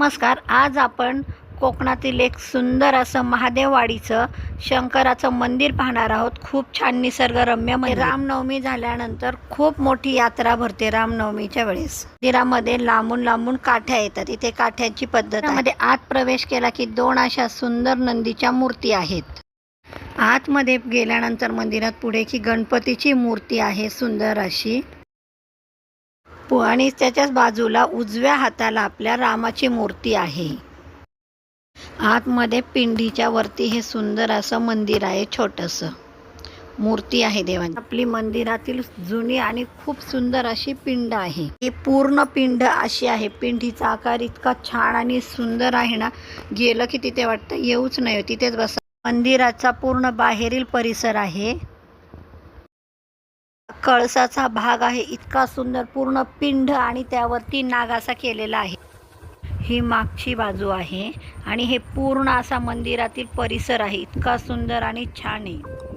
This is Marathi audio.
नमस्कार आज आपण कोकणातील एक सुंदर असं महादेववाडीचं शंकराचं मंदिर पाहणार आहोत. खूप छान निसर्गरम्य मंदिर. रामनवमी झाल्यानंतर खूप मोठी यात्रा भरते रामनवमीच्या वेळेस. मंदिरामध्ये लांबून लांबून काठ्या येतात. इथे काठ्यांची पद्धत मध्ये आत प्रवेश केला की दोन अशा सुंदर नंदीच्या मूर्ती आहेत. आतमध्ये गेल्यानंतर मंदिरात पुढे की गणपतीची मूर्ती आहे सुंदर अशी. पु- आणि त्याच्याच बाजूला उजव्या हाताला आपल्या रामाची मूर्ती आहे. आतमध्ये पिंडीच्या वरती हे सुंदर असं मंदिर आहे छोटंसं. मूर्ती आहे देवांची. आपली मंदिरातील जुनी आणि खूप सुंदर अशी पिंड आहे. ही पूर्ण पिंड अशी आहे. पिंडीचा आकार इतका छान आणि सुंदर आहे ना. गेलं की तिथे वाटतं येऊच नाही तिथेच बसा. मंदिराचा पूर्ण बाहेरील परिसर आहे. कळसाचा भाग आहे. इतका सुंदर पूर्ण पिंड आणि त्यावरती नाग असा केलेला आहे. ही मागची बाजू आहे आणि हे पूर्ण असा मंदिरातील परिसर आहे. इतका सुंदर आणि छान आहे.